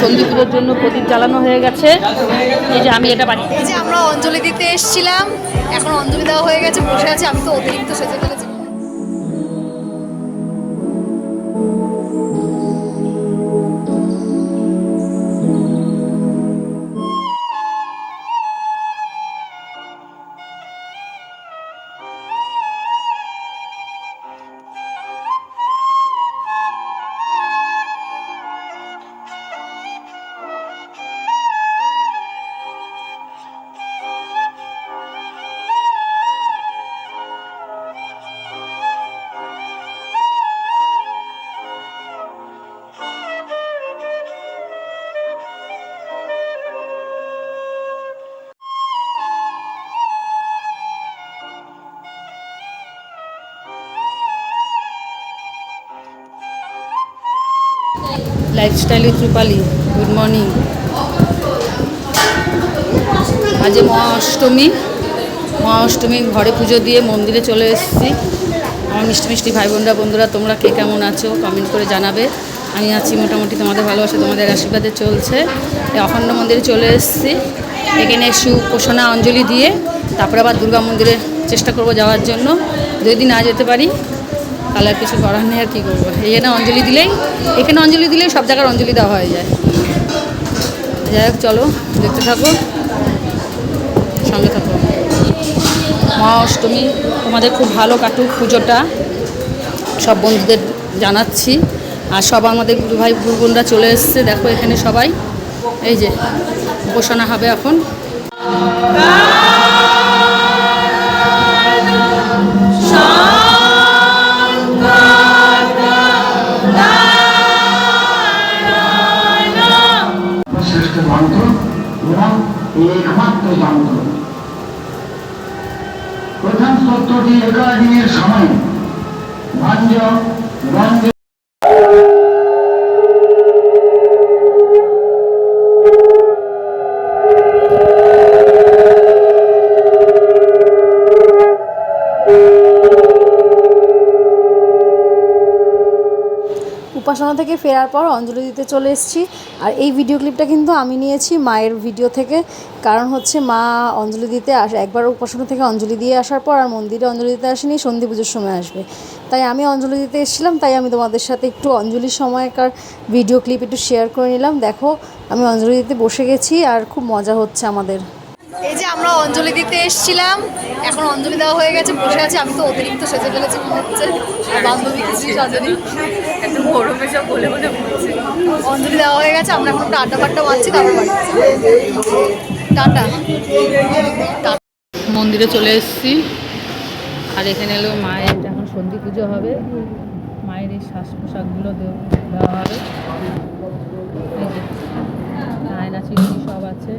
সন্ধি পুজোর জন্য প্রদীপ জ্বালানো হয়ে গেছে। এই যে আমি এটা বাড়ি যে আমরা অঞ্জলি দিতে এসেছিলাম, এখন অঞ্জলি দেওয়া হয়ে গেছে, বসে আছি, আমি তো অতিরিক্ত সেজে ফেলেছি। Lifestyle with Rupali good morning আজ মহা অষ্টমী মহা অষ্টমী ঘরে পুজো দিয়ে মন্দিরে চলে এসেছি। আমার মিষ্টি মিষ্টি ভাই বোনরা বন্ধুরা, তোমরা কে কেমন আছো? কমেন্ট করে জানাবে। আমি আছি মোটামুটি তোমাদের ভালোবাসা, তোমাদের আশীর্বাদে চলছে। অখণ্ড মন্দিরে চলে এসেছি। এখানে উপাসনা, অঞ্জলি দিয়ে তারপরে আবার দুর্গা মন্দিরে চেষ্টা করব যাওয়ার জন্য। যদি না যেতে পারি আর কিছু করার নেই আর কী করব? এখানে অঞ্জলি দিলেই, এখানে অঞ্জলি দিলেই সব জায়গার অঞ্জলি দেওয়া হয়ে যায়। যাই হোক, চলো, দেখতে থাকো। সঙ্গে থাকো। মা অষ্টমী, তোমাদের খুব ভালো কাটুক পুজোটা। সব বন্ধুদের জানাচ্ছি। আর সব আমাদের গুরু ভাই বোনরা চলে এসছে। দেখো এখানে সবাই। এই যে, উপাসনা হবে এখন। প্রধান একাধিনের সময় ভঞ্জ উপাসনা থেকে ফেরার পর অঞ্জলি দিতে চলে এসেছি। আর এই ভিডিও ক্লিপটা কিন্তু আমি নিয়েছি মায়ের ভিডিও থেকে। কারণ হচ্ছে মা অঞ্জলি দিতে আস একবার উপাসনা থেকে অঞ্জলি দিয়ে আসার পর আর মন্দিরে অঞ্জলি দিতে আসেনি, সন্ধি পুজোর সময় আসবে। তাই আমি অঞ্জলি দিতে এসেছিলাম, তাই আমি তোমাদের সাথে একটু অঞ্জলির সময়কার ভিডিও ক্লিপ একটু শেয়ার করে নিলাম। দেখো, আমি অঞ্জলি দিতে বসে গেছি আর খুব মজা হচ্ছে আমাদের। এই যে আমরা অঞ্জলি দিতে এসেছিলাম এখন অঞ্জলি দেওয়া হয়ে গেছে বসে আছি। আমি তো অতিরিক্ত সেজে ফেলেছি মনে হচ্ছে। আর বান্ধবী কিছু সাজেনি। একদম গরমে সব বলে বলে বলছে। অঞ্জলি দেওয়া হয়ে গেছে আমরা এখন একটু আড্ডা ফাড্ডা মারছি তারপর টাটা। টাটা। মন্দিরে চলে এসেছি। আর এখানে এলো মায়ের এখন সন্ধি পুজো হবে। মায়ের এই শ্বাস পোশাকগুলো দেও- দেওয়া হবে আয়না চিঠি সব আছে।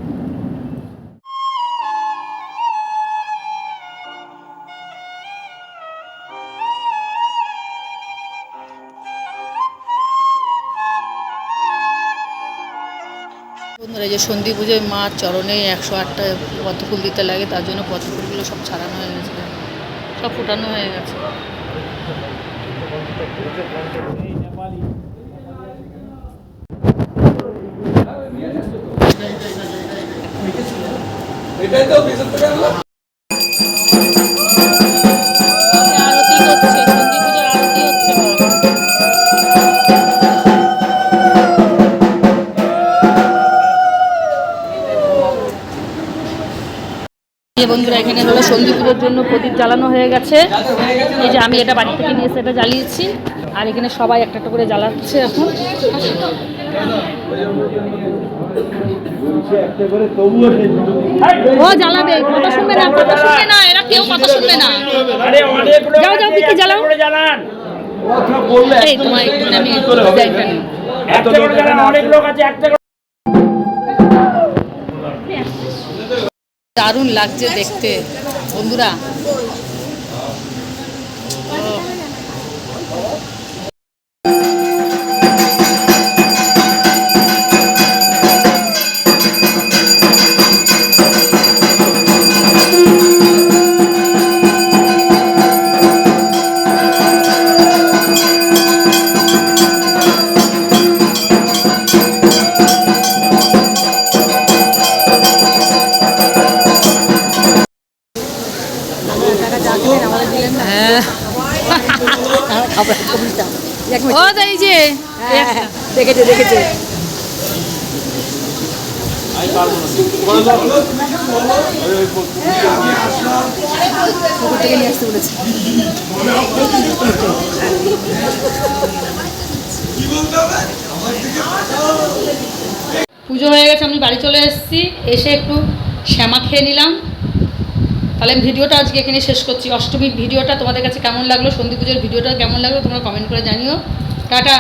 এই যে সন্ধি পুজোয় মার চরণে একশো আটটা পদ্মফুল দিতে লাগে, তার জন্য পদ্মফুলগুলো সব ছাড়ানো হয়ে গেছে। সব ফুটানো হয়ে গেছে। এটাই আরতি বন্ধুরা, এখানে হলো সন্ধি পুজোর জন্য প্রদীপ জ্বালানো হয়ে গেছে। এই যে আমি এটা বাড়ি থেকে নিয়ে এসে এটা জ্বালিয়েছি। আর এখানে সবাই একটা একটা করে জ্বালাচ্ছে এখন। শুনবে না, কথা শুনবে না কেউ কথা শুনবে না। দারুণ লাগছে দেখতে। বন্ধুরা ও তো যে। হ্যাঁ, দেখেছে দেখেছে। আসতে বলেছে। পুজো হয়ে গেছে আমি বাড়ি চলে এসেছি। এসে একটু শ্যামা খেয়ে নিলাম। তাহলে আমি ভিডিওটা আজকে এখানে শেষ করছি। অষ্টমীর ভিডিওটা তোমাদের কাছে কেমন লাগল? সন্ধি পুজোর ভিডিওটা কেমন লাগল? তোমরা কমেন্ট করে জানিও। টাটা।